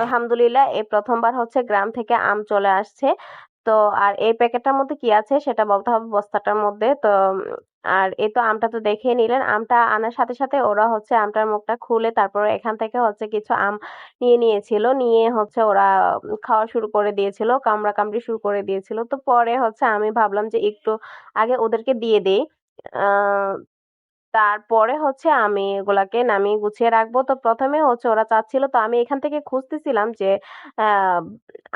আলহামদুলিল্লাহ, এই প্রথমবার হচ্ছে গ্রাম থেকে আম চলে আসছে। তো, আর এই প্যাকেটটার মধ্যে কি আছে সেটা বলতে হবে বস্তাটার মধ্যে। তো, আর এই তো আমটা তো দেখে নিলেন। আমটা আনার সাথে সাথে ওরা হচ্ছে আমটার মুখটা খুলে তারপরে এখান থেকে হচ্ছে কিছু আম নিয়ে নিয়েছিল। নিয়ে হচ্ছে ওরা খাওয়া শুরু করে দিয়েছিল, কামড়া কামড়ি শুরু করে দিয়েছিল। তো পরে হচ্ছে আমি ভাবলাম যে একটু আগে ওদেরকে দিয়ে দেই। তারপরে হচ্ছে আমি এগুলাকে নামিয়ে গুছিয়ে রাখব। তো প্রথমে হচ্ছে ওরা চাচ্ছিল, তো আমি এখান থেকে খুঁজতেছিলাম যে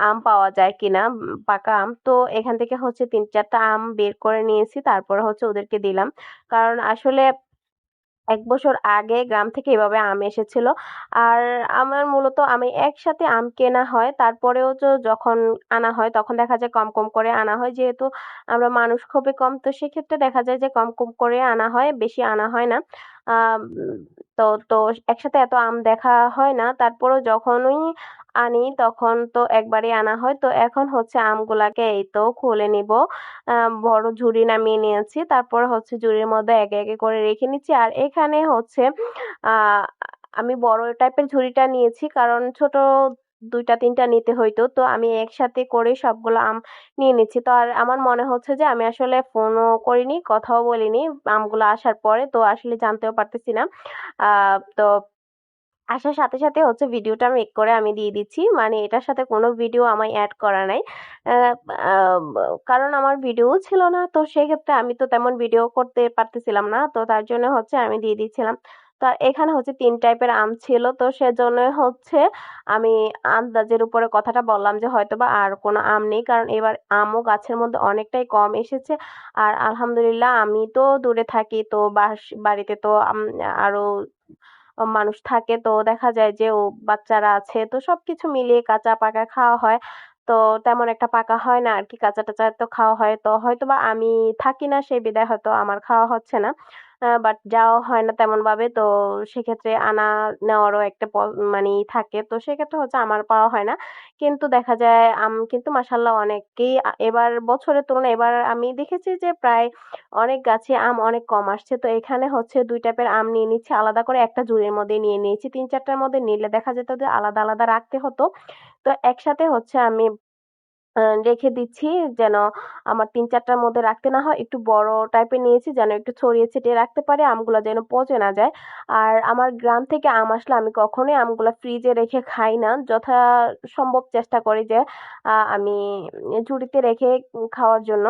আম পাওয়া যায় কিনা, পাকা আম। তো এখান থেকে হচ্ছে তিন চারটা আম বের করে নিয়েছি, তারপরে হচ্ছে ওদেরকে দিলাম। কারণ আসলে এক বছর আগে গ্রাম থেকে এভাবে আম এসেছিল। আর আমার মূলত আমি একসাথে আম কেনা হয়। তারপরেও তো যখন আনা হয় তখন দেখা যায় কম কম করে আনা হয়। যেহেতু আমরা মানুষ খুবই কম, তো সেক্ষেত্রে দেখা যায় যে কম কম করে আনা হয়, বেশি আনা হয় না। তো তো একসাথে এত আম দেখা হয় না। তারপরেও যখনই আনি, তখন তো একবারই আনা হয়। তো এখন হচ্ছে আমগুলাকে এই তো খুলে নিব। বড় ঝুড়ি নামিয়ে নিয়েছি। তারপর হচ্ছে ঝুড়ির মধ্যে একে একে করে রেখে নিচ্ছি। আর এখানে হচ্ছে আমি বড় টাইপের ঝুড়িটা নিয়েছি। কারণ ছোট দুইটা, তিনটা নিতে হইতো। তো আমি একসাথে করে সবগুলো আম নিয়ে নিচ্ছি। তো আর আমার মনে হচ্ছে যে আমি আসলে ফোনও করিনি, কথাও বলিনি। আমগুলো আসার পরে তো আসলে জানতেও পারতেছি না। তো আসার সাথে সাথে হচ্ছে ভিডিওটা মেক করে আমি দিয়ে দিচ্ছি। মানে এটার সাথে কোনো ভিডিও আমায় অ্যাড করা নাই। কারণ আমার ভিডিও ছিল না। তো সেক্ষেত্রে আমি তো তেমন ভিডিও করতে পারতেছিলাম না। তো তার জন্য হচ্ছে আমি দিয়ে দিচ্ছিলাম। তো এখানে হচ্ছে তিন টাইপের আম ছিল। তো সেজন্য হচ্ছে আমি আন্দাজের উপরে কথাটা বললাম যে হয়তোবা আর কোনো আম নেই। কারণ এবার আমও গাছের মধ্যে অনেকটাই কম এসেছে। আর আলহামদুলিল্লাহ আমি তো দূরে থাকি। তো বাড়িতে তো আম- আরও মানুষ থাকে। তো দেখা যায় যে ও বাচ্চারা আছে, তো সবকিছু মিলিয়ে কাঁচা পাকা খাওয়া হয়। তো তেমন একটা পাকা হয় না আর কি কাঁচা টাচা তো খাওয়া হয়। তো হয়তো বা আমি থাকি না সেই বিদায় হয়তো আমার খাওয়া হচ্ছে না। বাট যাওয়া হয় না তেমন ভাবে। তো সেক্ষেত্রে আনা নেওয়ারও একটা মানে থাকে। তো সেক্ষেত্রে হচ্ছে আমার পাওয়া হয় না। কিন্তু দেখা যায়, আম, কিন্তু মাসাল্লাহ অনেকেই এবার বছরের তুলনায় এবার আমি দেখেছি যে প্রায় অনেক গাছে আম অনেক কম আসছে। তো এখানে হচ্ছে দুই টাইপের আম নিয়ে নিচ্ছি। আলাদা করে একটা ঝুড়ির মধ্যে নিয়ে নিয়েছি। তিন চারটার মধ্যে নিলে দেখা যেত যে আলাদা আলাদা রাখতে হতো। তো একসাথে হচ্ছে আমি রেখে দিচ্ছি যেন আমার তিন চারটার মধ্যে রাখতে না হয়। একটু বড় টাইপের নিয়েছি যেন একটু ছড়িয়ে ছিটিয়ে রাখতে পারি, আমগুলো যেন পচে না যায়। আর আমার গ্রাম থেকে আম আসলে আমি কখনোই আমগুলো ফ্রিজে রেখে খাই না। যথাসম্ভব চেষ্টা করি যে আমি ঝুড়িতে রেখে খাওয়ার জন্য।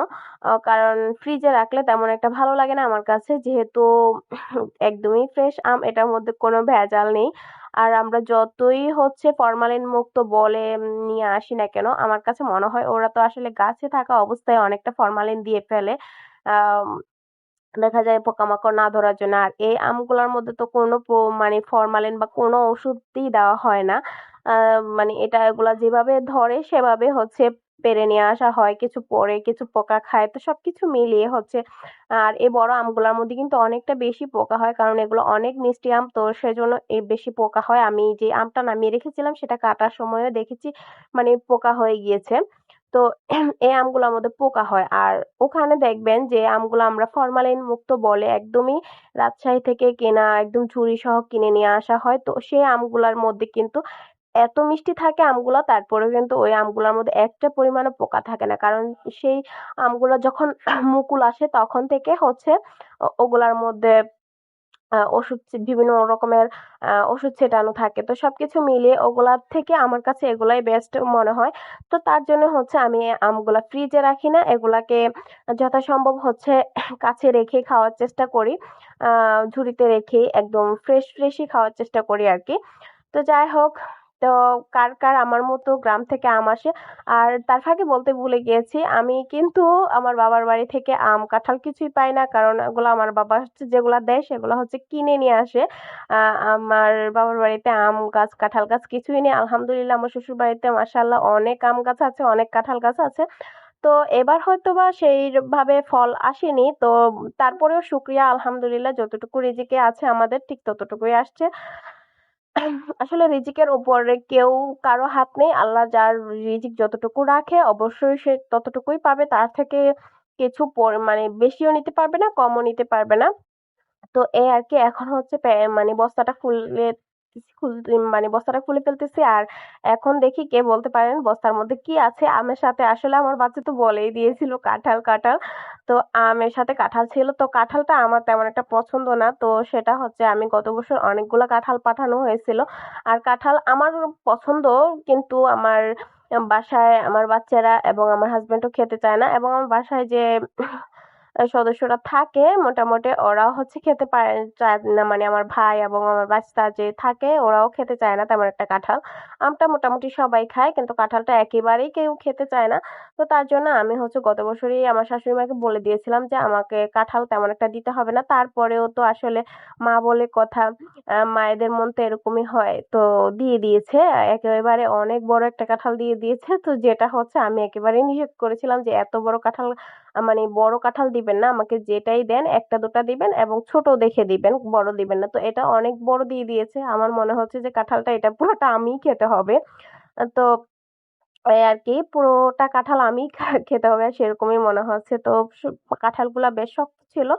কারণ ফ্রিজে রাখলে তেমন একটা ভালো লাগে না আমার কাছে। যেহেতু একদমই ফ্রেশ আম, এটার মধ্যে কোনো ভেজাল নেই। আর আমরা যতই হচ্ছে ফরমালিন মুক্ত বলে নিয়ে আসি না কেন, আমার কাছে মনে হয় ওরা তো আসলে গাছে থাকা অবস্থায় অনেকটা ফরমালিন দিয়ে ফেলে। দেখা যায় পোকামাকড় না ধরার জন্য। আর এই আমগুলোর মধ্যে তো কোনো মানে ফরমালিন বা কোনো ওষুধই দেওয়া হয় না। মানে এটা এগুলা যেভাবে ধরে সেভাবে হচ্ছে পেরে নিয়ে আসা হয়, কিছু পরে, কিছু পোকা খায়। তো সবকিছু মিলিয়ে হচ্ছে, আর এই বড় আমগুলোর মধ্যে কিন্তু অনেকটা বেশি পোকা হয়, কারণ এগুলো অনেক মিষ্টি আম। তো সেজন্য এই বেশি পোকা হয়। আমি যে আমটা নামিয়ে রেখেছিলাম, সেটা কাটার সময়ও দেখেছি মানে পোকা হয়ে গিয়েছে। তো এই আমগুলোর মধ্যে পোকা হয়। আর ওখানে দেখবেন যে আমগুলো আমরা ফরমালিন মুক্ত বলে একদমই রাজশাহী থেকে কেনা, একদম ঝুড়ি সহ কিনে নিয়ে আসা হয়। তো সেই আমগুলার মধ্যে কিন্তু এত মিষ্টি থাকে আমগুলো, তারপরেও কিন্তু ওই আমগুলোর মধ্যে একটা পরিমাণে পোকা থাকে না। কারণ সেই আমগুলো যখন মুকুল আসে, তখন থেকে হচ্ছে ওগুলার মধ্যে ওষুধ বিভিন্ন রকমের ওষুধ ছেটানো থাকে। তো সবকিছু মিলিয়ে ওগুলার থেকে আমার কাছে এগুলাই বেস্ট মনে হয়। তো তার জন্য হচ্ছে আমি আমগুলা ফ্রিজে রাখি না, এগুলাকে যথাসম্ভব হচ্ছে কাছে রেখে খাওয়ার চেষ্টা করি। ঝুড়িতে রেখে একদম ফ্রেশ ফ্রেশই খাওয়ার চেষ্টা করি আর কি। তো যাই হোক তো কার কার আমার মতো গ্রাম থেকে আম আসে। আর তার ফাঁকে বলতে ভুলে গিয়েছি, আমি কিন্তু আমার বাবার বাড়ি থেকে আম, কাঁঠাল কিছুই পাই না। কারণ ওগুলো আমার বাবা হচ্ছে যেগুলো দেয়, সেগুলো হচ্ছে কিনে নিয়ে আসে। আমার বাবার বাড়িতে আম গাছ, কাঁঠাল গাছ কিছুই নেই। আলহামদুলিল্লাহ আমার শ্বশুর বাড়িতে মাশাআল্লাহ অনেক আম গাছ আছে, অনেক কাঁঠাল গাছ আছে। তো এবার হয়তো বা সেইভাবে ফল আসেনি। তো তারপরেও শুক্রিয়া, আলহামদুলিল্লাহ যতটুকু রিজিকে আছে আমাদের, ঠিক ততটুকুই আসছে। আসলে রিজিকের উপরে কেউ কারও হাত নেই। আল্লাহ যার রিজিক যতটুকু রাখে, অবশ্যই সে ততটুকুই পাবে। তার থেকে কিছু পর- মানে বেশিও নিতে পারবে না, কমও নিতে পারবে না। তো এই আর কি, এখন হচ্ছে মানে বস্তাটা খুলে মানে বস্তাটা খুলে ফেলতেছি। আর এখন দেখি কে বলতে পারেন বস্তার মধ্যে কি আছে। আমের সাথে আসলে আমার বাচ্চা তো বলেই দিয়েছিল কাঁঠাল কাঁঠাল। তো আমের সাথে কাঁঠাল ছিল। তো কাঁঠালটা আমার তেমন একটা পছন্দ না। তো সেটা হচ্ছে আমি গত বছর অনেকগুলো কাঁঠাল পাঠানো হয়েছিল। আর কাঁঠাল আমার পছন্দ, কিন্তু আমার বাসায় আমার বাচ্চারা এবং আমার হাজব্যান্ডও খেতে চায় না। এবং আমার বাসায় যে সদস্যরা থাকে, মোটামুটি ওরাও হচ্ছে খেতে পারে চায় না মানে আমার ভাই এবং আমার বাচ্চা যে থাকে ওরাও খেতে চায় না তেমন একটা কাঁঠাল। আমটা মোটামুটি সবাই খায়, কিন্তু কাঁঠালটা একেবারেই কেউ খেতে চায় না। তো তার জন্য আমি হচ্ছে গত বছরই আমার শাশুড়ি মাকে বলে দিয়েছিলাম যে, আমাকে কাঁঠাল তেমন একটা দিতে হবে না। তারপরেও তো আসলে মা বলে কথা মায়েদের মন তো এরকমই হয়, তো দিয়ে দিয়েছে, একেবারে অনেক বড় একটা কাঁঠাল দিয়ে দিয়েছে। তো যেটা হচ্ছে আমি একেবারেই নিষেধ করেছিলাম যে, এত বড় কাঁঠাল মানে বড় কাঁঠাল দিবেন না, আমাকে যেটাই দেন একটা দুটো দিবেন এবং ছোট দেখে দিবেন, বড় দিবেন না। তো এটা অনেক বড় দিয়ে দিয়েছে। আমার মনে হচ্ছে যে কাঁঠালটা, এটা পুরোটা আমিই খেতে হবে। তো ওই আর কি, পুরোটা কাঁঠাল আমি খেতে হবে সেরকমই মনে হচ্ছে। তো কাঁঠালগুলো বেশ শক্ত ছিল।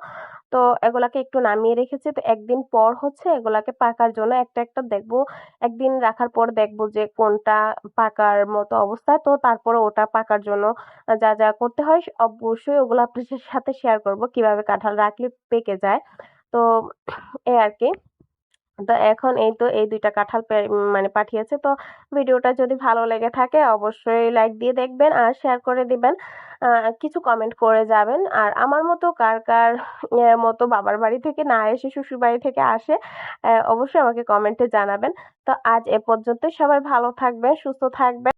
তো এগুলাকে একটু নামিয়ে রেখেছি। তো একদিন পর হচ্ছে এগুলাকে পাকার জন্য একটা একটা দেখব। একদিন রাখার পর দেখব যে কোনটা পাকার মতো অবস্থা। তো তারপরে ওটা পাকার জন্য যা যা করতে হয় অবশ্যই ওগুলো আপনাদের সাথে শেয়ার করব। কীভাবে কাঁঠাল রাখলে পেকে যায়। তো এই আর কি। তো এখন এই তো এই দুইটা কাঁঠাল মানে পাঠিয়েছে। তো ভিডিওটা যদি ভালো লেগে থাকে অবশ্যই লাইক দিয়ে দেখবেন আর শেয়ার করে দিবেন। কিছু কমেন্ট করে যাবেন। আর আমার মতো কার কার মতো বাবার বাড়ি থেকে না এসে শ্বশুর বাড়ি থেকে আসে অবশ্যই আমাকে কমেন্টে জানাবেন। তো আজ এ পর্যন্ত সবাই ভালো থাকবেন, সুস্থ থাকবেন।